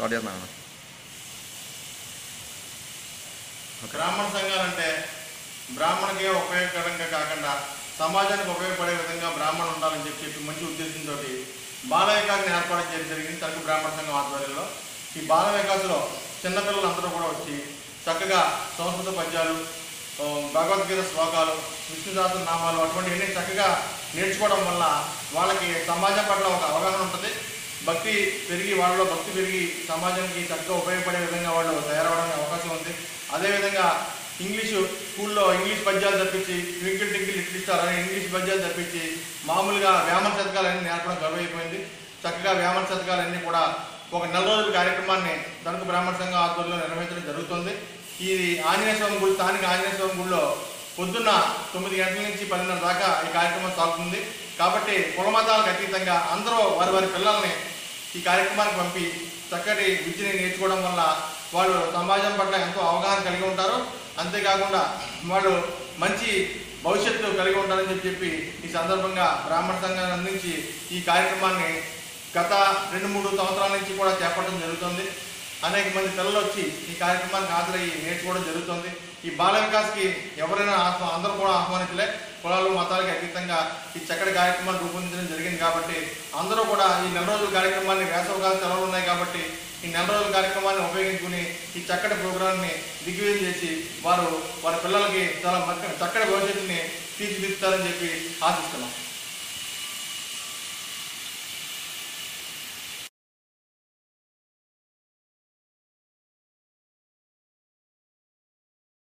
Start చేస్తున్నాను బ్రాహ్మణ సంఘాలంటే బ్రాహ్మణకే ఉపయోగకరంగా కాకుండా సమాజానికి ఉపయోగపడే విధంగా బ్రాహ్మణులు ఉండాలని చెప్పి చెప్పి మంచి ఉద్దేశంతో బాల వికాస్ని ఏర్పాటు చేయడం జరిగింది తరకు బ్రాహ్మణ సంఘం ఆధ్వర్యంలో. ఈ బాల వికాస్లో చిన్నపిల్లలు అందరూ కూడా వచ్చి చక్కగా సంస్కృత పద్యాలు భగవద్గీత శ్లోకాలు విష్ణు నామాలు అటువంటివన్నీ చక్కగా నేర్చుకోవడం వల్ల వాళ్ళకి సమాజం పట్ల ఒక అవగాహన ఉంటుంది. భక్తి పెరిగి వాళ్ళలో భక్తి పెరిగి సమాజానికి చక్కగా ఉపయోగపడే విధంగా వాళ్ళు తయారవడానికి అవకాశం ఉంది. అదేవిధంగా ఇంగ్లీషు స్కూల్లో ఇంగ్లీష్ పద్యాలు తప్పించి ట్వింకిల్ టింకిల్ ఇట్లిస్తారు అని ఇంగ్లీష్ పద్యాలు తప్పించి మామూలుగా వేమన శతకాలన్నీ నేర్పడం గర్వైపోయింది చక్కగా వేమన శతకాలన్నీ కూడా ఒక నెల రోజుల కార్యక్రమాన్ని తణుకు బ్రాహ్మణ సంఘం ఆధ్వర్యంలో నిర్వహించడం జరుగుతుంది. ఈ ఆంజనేయ స్వామి గుడి స్థానిక ఆంజనేయ స్వామి గుడిలో పొద్దున్న తొమ్మిది గంటల నుంచి పన్నెండున్నర దాకా ఈ కార్యక్రమం సాగుతుంది. కాబట్టి కులమతాలకు అతీతంగా అందరూ వారి వారి పిల్లల్ని ఈ కార్యక్రమానికి పంపి చక్కటి విద్యని నేర్చుకోవడం వల్ల వాళ్ళు సమాజం పట్ల ఎంతో అవగాహన కలిగి ఉంటారు. అంతేకాకుండా వాళ్ళు మంచి భవిష్యత్తు కలిగి ఉంటారని చెప్పి చెప్పి ఈ సందర్భంగా బ్రాహ్మణ సంఘాన్ని అందించి ఈ కార్యక్రమాన్ని గత రెండు మూడు సంవత్సరాల నుంచి కూడా చేపట్టడం జరుగుతుంది. అనేక మంది పిల్లలు వచ్చి ఈ కార్యక్రమానికి హాజరయ్యి నేర్చుకోవడం జరుగుతుంది. ఈ బాల వికాస్కి ఎవరైనా అందరూ కూడా ఆహ్వానించలే కులాలు మతాలకి అతీతంగా ఈ చక్కటి కార్యక్రమాన్ని రూపొందించడం జరిగింది కాబట్టి అందరూ కూడా ఈ నెల రోజుల కార్యక్రమాన్ని వేసవకాల సెలవులు ఉన్నాయి కాబట్టి ఈ నెల రోజుల కార్యక్రమాన్ని ఉపయోగించుకుని ఈ చక్కటి ప్రోగ్రాంని దిగ్విజయం చేసి వారు వారి పిల్లలకి చాలా చక్కటి భవిష్యత్తుని తీర్చిదిద్దుతారని చెప్పి ఆశిస్తున్నాం.